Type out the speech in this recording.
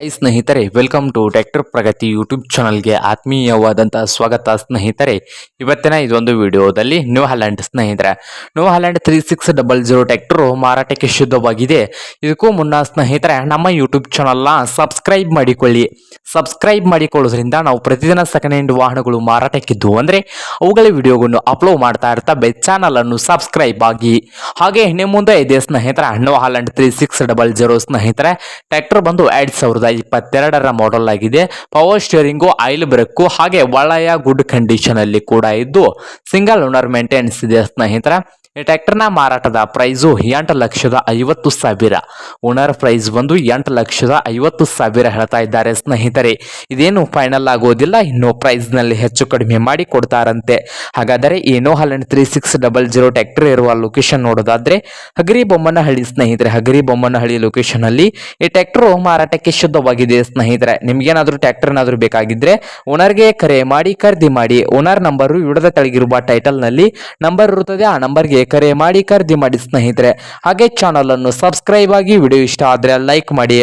ಸ್ನೇಹಿತರೆ welcome to tractor Pragati YouTube ಚಾನಲ್ಗೆ ಆತ್ಮೀಯವಾದಂತಹ ಸ್ವಾಗತ. ಸ್ನೇಹಿತರೆ, ಇವತ್ತಿನ ಇದೊಂದು ವಿಡಿಯೋದಲ್ಲಿ ನ್ಯೂ ಹಾಲ್ಯಾಂಡ್ ಸ್ನೇಹಿತರೆ. New Holland three six double zero tractor ಮಾರಾಟಕ್ಕೆ ಶುದ್ಧವಾಗಿದೆ ಇದಕ್ಕೂ ಮುನ್ನ ಸ್ನೇಹಿತರೆ, ನಮ್ಮ ಯೂಟ್ಯೂಬ್ ಚಾನಲ್ನ ಸಬ್ಸ್ಕ್ರೈಬ್ ಮಾಡಿಕೊಳ್ಳಿ. ಸಬ್ಸ್ಕ್ರೈಬ್ ಮಾಡಿಕೊಳ್ಳೋದ್ರಿಂದ ನಾವು ಪ್ರತಿದಿನ ಸೆಕೆಂಡ್ ಹ್ಯಾಂಡ್ ವಾಹನಗಳು ಮಾರಾಟಕ್ಕಿದ್ದು. ಅಂದರೆ ಅವುಗಳ ವಿಡಿಯೋಗಳನ್ನು ಅಪ್ಲೋಡ್ ಮಾಡ್ತಾ ಇರ್ತಾ ಚಾನಲ್ ಅನ್ನು ಸಬ್ಸ್ಕ್ರೈಬ್ ಆಗಿ. ಹಾಗೆ ನಿಮ್ಮ ಮುಂದೆ ಇದೆ ಸ್ನೇಹಿತರೆ, ಹಣ್ಣು Holland three six double zero ಸ್ನೇಹಿತರೆ, ಟ್ರ್ಯಾಕ್ಟರ್ ಬಂದು ಎರಡು ಸಾವಿರದ ಇಪ್ಪತ್ತೆರಡರ ಮಾಡೆಲ್ ಆಗಿದೆ. ಪವರ್ ಸ್ಟೇರಿಂಗು ಆಯಿಲ್ ಬ್ರೇಕು ಹಾಗೆ ಒಳ್ಳೆಯ ಗುಡ್ ಕಂಡೀಷನ್ ಅಲ್ಲಿ ಕೂಡ ಇದ್ದು ಸಿಂಗಲ್ ಓನರ್ ಮೇಂಟೆನೆನ್ಸ್ ಇದೆ ಸ್ನೇಹಿತರೆ. ಈ ಟ್ರ್ಯಾಕ್ಟರ್ನ ಮಾರಾಟದ ಪ್ರೈಸು ಎಂಟು ಲಕ್ಷದ ಐವತ್ತು ಸಾವಿರ. ಓನರ್ ಪ್ರೈಸ್ ಬಂದು ಎಂಟು ಲಕ್ಷದ ಐವತ್ತು ಸಾವಿರ ಹೇಳ್ತಾ ಇದ್ದಾರೆ ಸ್ನೇಹಿತರೆ. ಇದೇನು ಫೈನಲ್ ಆಗೋದಿಲ್ಲ, ಇನ್ನು ಪ್ರೈಸ್ನಲ್ಲಿ ಹೆಚ್ಚು ಕಡಿಮೆ ಮಾಡಿ ಕೊಡ್ತಾರಂತೆ. ಹಾಗಾದರೆ ಏನೋ New Holland three six double zero tractor ಇರುವ ಲೊಕೇಶನ್ ನೋಡೋದಾದ್ರೆ ಹಗರಿ ಬೊಮ್ಮನಹಳ್ಳಿ ಸ್ನೇಹಿತರೆ. ಹಗರಿ ಬೊಮ್ಮನಹಳ್ಳಿ ಲೊಕೇಶನ್ ಅಲ್ಲಿ ಈ ಟ್ರ್ಯಾಕ್ಟರ್ ಮಾರಾಟಕ್ಕೆ ಶುದ್ಧವಾಗಿದೆ ಸ್ನೇಹಿತರೆ. ನಿಮಗೇನಾದರೂ ಟ್ರ್ಯಾಕ್ಟರ್ ಏನಾದರೂ ಬೇಕಾಗಿದ್ರೆ ಓನರ್ಗೆ ಕರೆ ಮಾಡಿ, ಖರೀದಿ ಮಾಡಿ, ಓನರ್ ನಂಬರು ವಿಡದ ತೆಳಗಿರುವ ಟೈಟಲ್ನಲ್ಲಿ ನಂಬರ್ ಇರುತ್ತದೆ, ಆ ನಂಬರ್ಗೆ ಕರೆ ಮಾಡಿ ಖರೀದಿ ಮಾಡಿ ಸ್ನೇಹಿತರೆ. ಹಾಗೆ ಚಾನಲನ್ನು ಸಬ್ಸ್ಕ್ರೈಬ್ ಆಗಿ ವಿಡಿಯೋ ಇಷ್ಟ ಆದ್ರೆ ಲೈಕ್ ಮಾಡಿ.